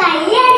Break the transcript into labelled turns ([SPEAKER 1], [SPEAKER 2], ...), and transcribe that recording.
[SPEAKER 1] കല്യാണം